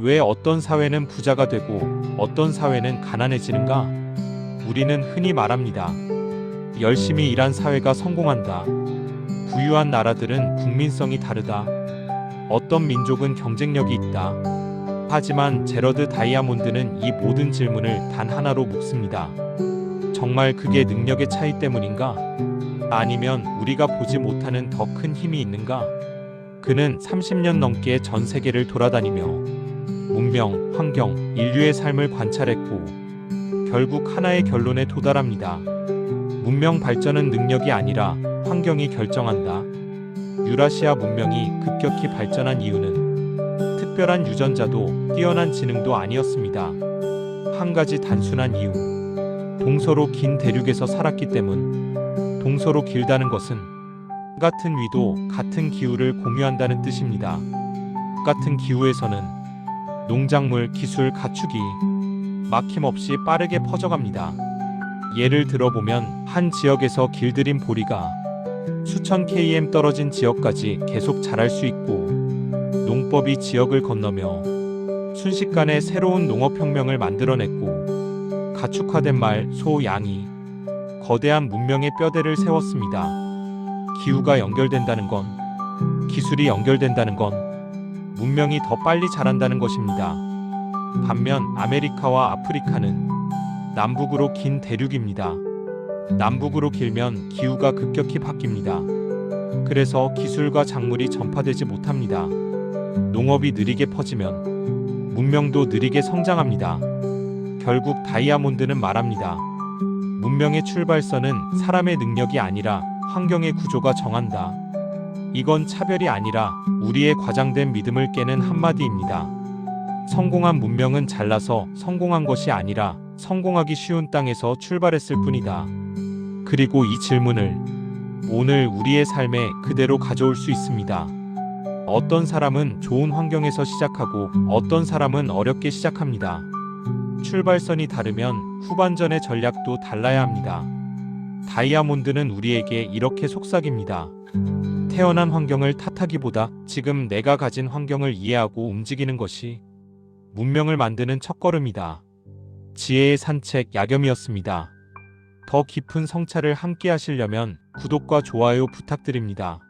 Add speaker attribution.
Speaker 1: 왜 어떤 사회는 부자가 되고 어떤 사회는 가난해지는가? 우리는 흔히 말합니다. 열심히 일한 사회가 성공한다. 부유한 나라들은 국민성이 다르다. 어떤 민족은 경쟁력이 있다. 하지만 제러드 다이아몬드는 이 모든 질문을 단 하나로 묻습니다. 정말 그게 능력의 차이 때문인가? 아니면 우리가 보지 못하는 더 큰 힘이 있는가? 그는 30년 넘게 전 세계를 돌아다니며 문명, 환경, 인류의 삶을 관찰했고 결국 하나의 결론에 도달합니다. 문명 발전은 능력이 아니라 환경이 결정한다. 유라시아 문명이 급격히 발전한 이유는 특별한 유전자도 뛰어난 지능도 아니었습니다. 한 가지 단순한 이유. 동서로 긴 대륙에서 살았기 때문. 동서로 길다는 것은 같은 위도, 같은 기후를 공유한다는 뜻입니다. 같은 기후에서는 농작물, 기술, 가축이 막힘없이 빠르게 퍼져갑니다. 예를 들어보면 한 지역에서 길들인 보리가 수천 km 떨어진 지역까지 계속 자랄 수 있고 농법이 지역을 건너며 순식간에 새로운 농업혁명을 만들어냈고 가축화된 말, 소, 양이 거대한 문명의 뼈대를 세웠습니다. 기후가 연결된다는 건 기술이 연결된다는 건 문명이 더 빨리 자란다는 것입니다. 반면 아메리카와 아프리카는 남북으로 긴 대륙입니다. 남북으로 길면 기후가 급격히 바뀝니다. 그래서 기술과 작물이 전파되지 못합니다. 농업이 느리게 퍼지면 문명도 느리게 성장합니다. 결국 다이아몬드는 말합니다. 문명의 출발선은 사람의 능력이 아니라 환경의 구조가 정한다. 이건 차별이 아니라 우리의 과장된 믿음을 깨는 한마디입니다. 성공한 문명은 잘나서 성공한 것이 아니라 성공하기 쉬운 땅에서 출발했을 뿐이다. 그리고 이 질문을 오늘 우리의 삶에 그대로 가져올 수 있습니다. 어떤 사람은 좋은 환경에서 시작하고 어떤 사람은 어렵게 시작합니다. 출발선이 다르면 후반전의 전략도 달라야 합니다. 다이아몬드는 우리에게 이렇게 속삭입니다. 태어난 환경을 탓하기보다 지금 내가 가진 환경을 이해하고 움직이는 것이 문명을 만드는 첫걸음이다. 지혜의 산책 야겸이었습니다. 더 깊은 성찰을 함께 하시려면 구독과 좋아요 부탁드립니다.